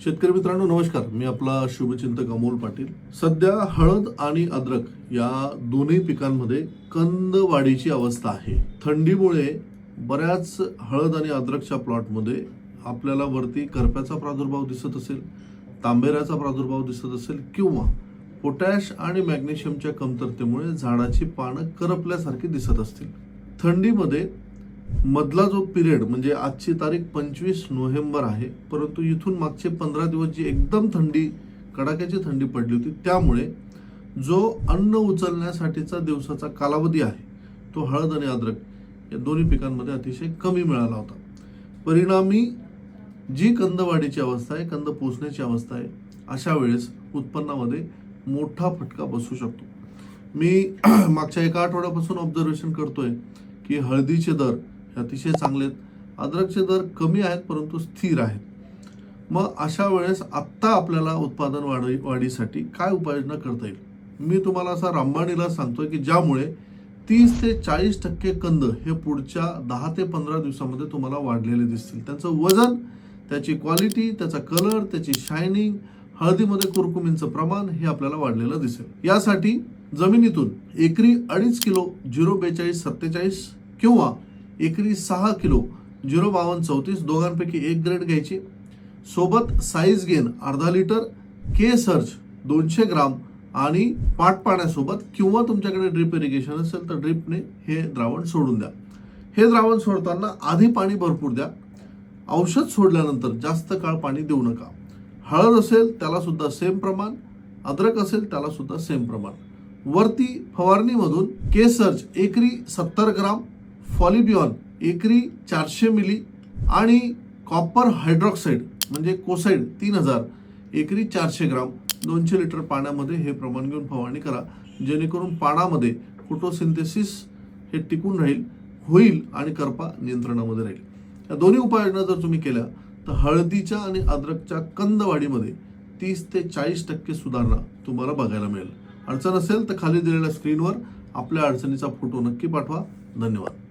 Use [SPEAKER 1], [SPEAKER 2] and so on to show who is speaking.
[SPEAKER 1] शेतकरी मित्रांनो नमस्कार. मी आपला शुभचिंतक अमोल पाटील. सध्या हळद आणि अद्रक या दोन्ही पिकांमध्ये कंद वाढीची अवस्था आहे. थंडीमुळे बऱ्याच हळद आणि अद्रकच्या प्लॉटमध्ये आपल्याला वरती करप्याचा प्रादुर्भाव दिसत असेल तांबेऱ्याचा प्रादुर्भाव दिसत असेल किंवा पोटॅश आणि मॅग्नेशियमच्या कमतरतेमुळे झाडाची पानं करपल्यासारखी दिसत असतील. थंडीमध्ये मधला जो पिरियड म्हणजे आजची तारीख पंचवीस नोव्हेंबर आहे परंतु इथून मागचे पंधरा दिवस जी एकदम थंडी कडाक्याची थंडी पडली होती त्यामुळे जो अन्न उचलण्यासाठीचा दिवसाचा कालावधी आहे तो हळद आणि अद्रक या दोन्ही पिकांमध्ये अतिशय कमी मिळाला होता. परिणामी जी कंदवाढीची अवस्था आहे कंद पोचण्याची अवस्था आहे अशा वेळेस उत्पन्नामध्ये मोठा फटका बसू शकतो. मी मागच्या एका आठवड्यापासून ऑब्झर्वेशन करतोय की हळदीचे दर अतिशय चांगले आहेत. अद्रकचे दर कमी आहेत परंतु स्थिर आहेत. मग अशा वेळेस आत्ता आपल्याला उत्पादन वाढ वाढीसाठी काय उपाययोजना करता येईल? मी तुम्हाला असा रामबाणीला सांगतोय की ज्यामुळे तीस ते चाळीस टक्के कंद हे पुढच्या दहा ते पंधरा दिवसामध्ये तुम्हाला वाढलेले दिसतील. त्यांचं वजन त्याची क्वालिटी त्याचा कलर त्याची शायनिंग हळदीमध्ये कुरकुमींचं प्रमाण हे आपल्याला वाढलेलं दिसेल. यासाठी जमिनीतून एकरी अडीच किलो झिरो बेचाळीस सत्तेचाळीस किंवा एकरी सहा किलो झिरो बावन्न चौतीस दोघांपैकी एक ग्रेड घ्यायची. सोबत साईज गेन अर्धा लिटर के सर्च दोनशे ग्राम आणि पाट पाण्यासोबत किंवा तुमच्याकडे ड्रिप इरिगेशन असेल तर ड्रिपने हे द्रावण सोडून द्या. हे द्रावण सोडताना आधी पाणी भरपूर द्या. औषध सोडल्यानंतर जास्त काळ पाणी देऊ नका. हळद असेल त्यालासुद्धा सेम प्रमाण. अद्रक असेल त्यालासुद्धा सेम प्रमाण. वरती फवारणीमधून केसर्च एकरी सत्तर ग्राम फॉलिबिऑन एकरी चारशे मिली आणि कॉपर हायड्रॉक्साईड म्हणजे कोसाईड तीन हजार एकरी चारशे ग्राम दोनशे लिटर पाण्यामध्ये हे प्रमाण घेऊन फवारणी करा. जेणेकरून पानामध्ये फोटोसिंथेसिस हे टिकून राहील होईल आणि करपा नियंत्रणामध्ये राहील. या दोन्ही उपाययोजना जर तुम्ही केल्या तर हळदीच्या आणि अद्रकच्या कंदवाढीमध्ये तीस ते चाळीस टक्के सुधारणा तुम्हाला बघायला मिळेल. अडचण असेल तर खाली दिलेल्या स्क्रीनवर आपल्या अडचणीचा फोटो नक्की पाठवा. धन्यवाद.